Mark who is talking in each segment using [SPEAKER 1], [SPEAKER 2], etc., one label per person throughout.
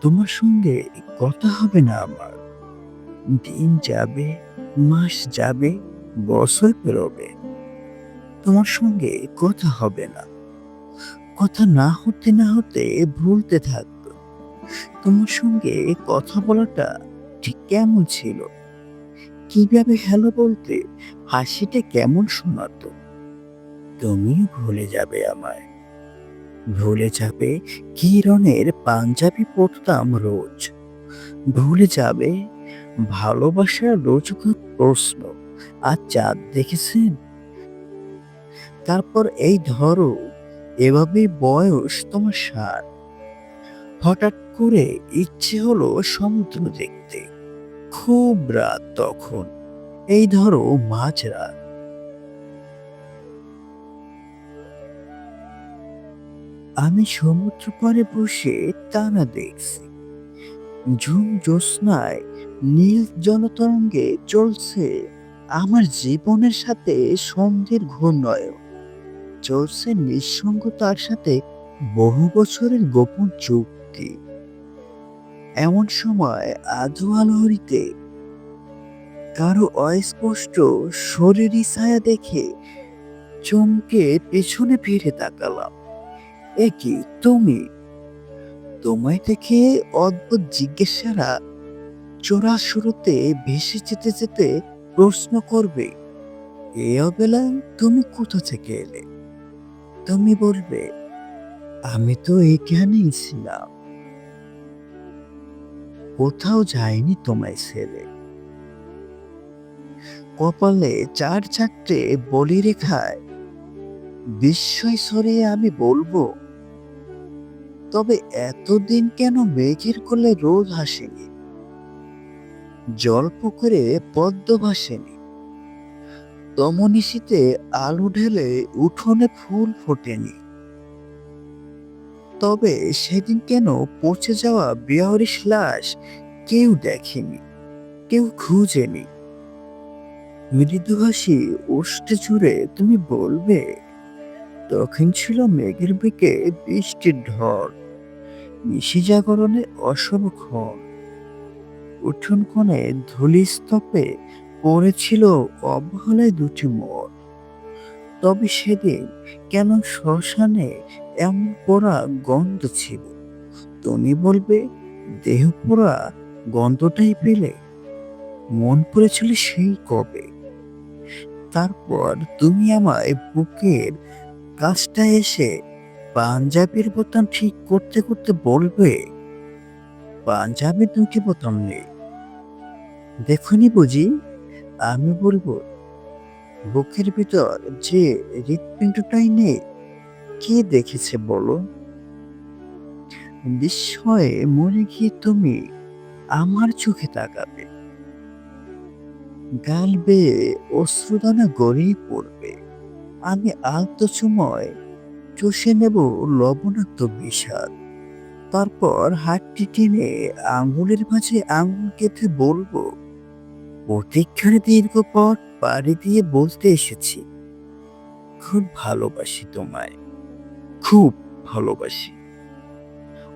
[SPEAKER 1] তোমার সঙ্গে কথা হবে না আমার। দিন যাবে, মাস যাবে, বছর পেরোবে। তোমার সঙ্গে কথা হবে না। কথা না হতে না হতে ভুলতে থাকতো তোমার সঙ্গে কথা বলাটা ঠিক কেমন ছিল? কীভাবে হ্যালো বলতে হাসিটা কেমন শোনাতো? তুমি ভুলে যাবে আমায়। ভুলে যাবে কি রঙের পাঞ্জাবি পরতাম রোজ? ভুলে যাবে ভালোবাসার রোজকার প্রশ্ন, আর চাঁদ দেখেছেন? তারপর এই ধরো, এভাবে বয়স তোমার সার হঠাৎ করে ইচ্ছে হলো সমুদ্র দেখতে। খুব রাত তখন। এই ধরো মাঝরাত। আমি সমুদ্র পাড়ে বসে টানা দেখছি। ঝুম জ্যোৎস্নায় নীল জনতরঙ্গে চলছে আমার জীবনের সাথে সন্ধ্যের ঘূর্ণয় চলছে নিঃসঙ্গতার সাথে বহু বছরের গোপন চুক্তি। এমন সময় আধো আলোহরিতে কারও অস্পষ্ট শরীরী ছায়া দেখে চমকে পেছনে ফিরে তাকালাম। এ কি তুমি। তোমায় দেখে অদ্ভুত জিজ্ঞাসারা চোরা শুরুতে ভেসে যেতে যেতে প্রশ্ন করবে, এ অবেলায় তুমি কোথা থেকে এলে? তুমি বলবে, আমি তো এখানেই ছিলাম। কোথাও যায়নি তোমায় ছেলে কপালে চার চারটে বলি রেখায় বিস্ময় সরিয়ে আমি বলব তবে এতদিন কেন মেঘের কোলে রোদ হাসেনি জল পুকুরে পদ্ম ভাসেনি। তমনিশিতে আলু ঢেলে উঠোনে ফুল ফোটেনি। তবে সেদিন কেন পচে যাওয়া বেহরিস লাশ কেউ দেখেনি, কেউ খুঁজেনি? মৃদু হাসি উষ্ঠে জুড়ে তুমি বলবে? তখন ছিল মেঘের বেগে বৃষ্টির ঢল, নিশি জাগরণে অশুভ ক্ষণ। উঠোন কোণে ধুলি স্তপে পড়েছিল অবহেলায় দুটি মোড় তবে সেদিন কেন শ্মশানে এমন পোড়া গন্ধ ছিল? তুমি বলবে, দেহ পোড়া গন্ধটাই পেলে। মন পড়েছিল সেই কবে। তারপর তুমি আমায় বুকের কাজটা এসে পাঞ্জাবির বোতাম ঠিক করতে করতে বলবে, পাঞ্জাবি দুটি বোতাম নেই। দেখুনি বুঝি, আমি বলব, বুকের ভিতর যে হৃৎপিণ্ডটাই নেই, কে দেখেছে বলো? বিস্ময়ে মরে গিয়ে তুমি আমার চোখে তাকাবে। গাল বেয়ে অশ্রুদানা গড়িয়ে পড়বে। আমি আলতো সময় চষে নেব লবণাক্ত বিষাদ। তারপর হাতটি টেনে আঙুলের মাঝে আঙুল কেটে বলব, প্রতীক্ষার দীর্ঘ পথ পাড়ি দিয়ে বলতে এসেছি। খুব ভালোবাসি তোমায়, খুব ভালোবাসি।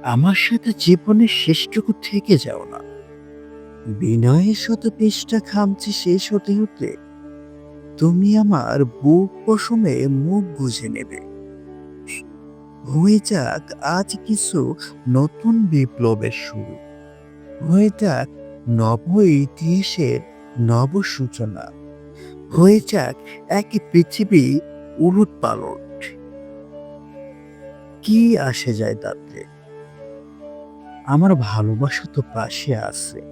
[SPEAKER 1] আমার সাথে জীবনের শেষটুকু থেকে যাও না। বিনয়ের শত পৃষ্ঠা খামচি শেষ হতে হতে তুমি আমার বুক পশমে মুখ গুজে নেবে। হয়ে যাক আজ কিছু নতুন বিপ্লবের শুরু। হয়ে যাক নব ইতিহাসের নব সূচনা। হয়ে যাক এক পৃথিবী উলুট পালট। কি আসে যায় তাতে? আমার ভালোবাসা তো পাশে আছে।